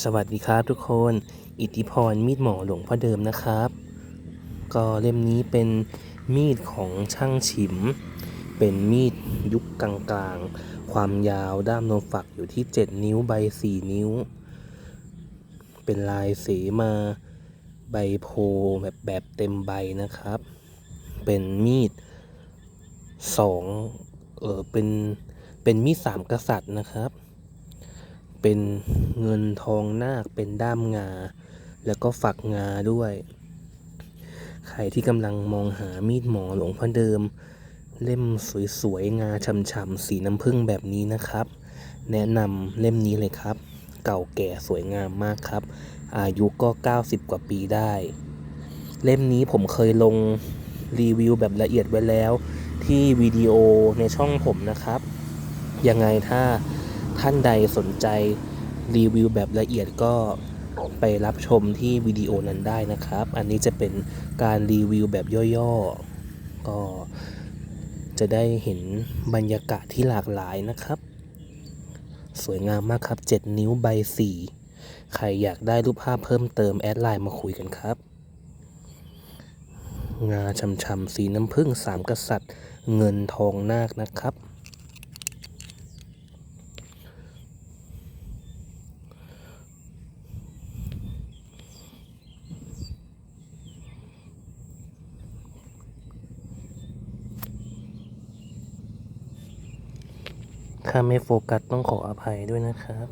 สวัสดีครับทุกคน อิทธิพรมีดหมอหลวงพ่อเดิมนะครับ ก็เล่มนี้เป็นมีดของช่างฉิม เป็นมีดยุคกลางๆ ความยาวด้ามโนฝักอยู่ที่ 7 นิ้วใบ 4 นิ้ว เป็นลายเสมาใบโพแบบแบบเต็มใบนะครับ เป็นมีดสองเออเป็นเป็นมีดสามกษัตริย์นะครับ เป็นเงินทองนาคเป็นด้ามงา แล้วก็ฝักงาด้วย ใครที่กำลังมองหามีดหมอหลวงพ่อเดิม เล่มสวยๆงาช่ำๆสีน้ำผึ้งแบบนี้นะครับ แนะนำเล่มนี้เลยครับ เก่าแก่สวยงามมากครับ อายุก็ 90 กว่าปีได้ เล่มนี้ผมเคยลงรีวิวแบบละเอียดไว้แล้ว ที่วิดีโอในช่องผมนะครับ ยังไงถ้า ท่านใดสนใจรีวิวแบบละเอียดก็ไปรับชมที่วิดีโอนั้นได้นะครับ อันนี้จะเป็นการรีวิวแบบย่อๆ ก็จะได้เห็นบรรยากาศที่หลากหลายนะครับ สวยงามมากครับ 7 นิ้วใบ4ใครอยากได้รูปภาพเพิ่มเติมแอดไลน์มาคุยกันครับ งาช่ำๆสีน้ำผึ้งสามกษัตริย์ เงินทองนาคนะครับ ถ้าไม่โฟกัสต้องขออภัยด้วยนะครับ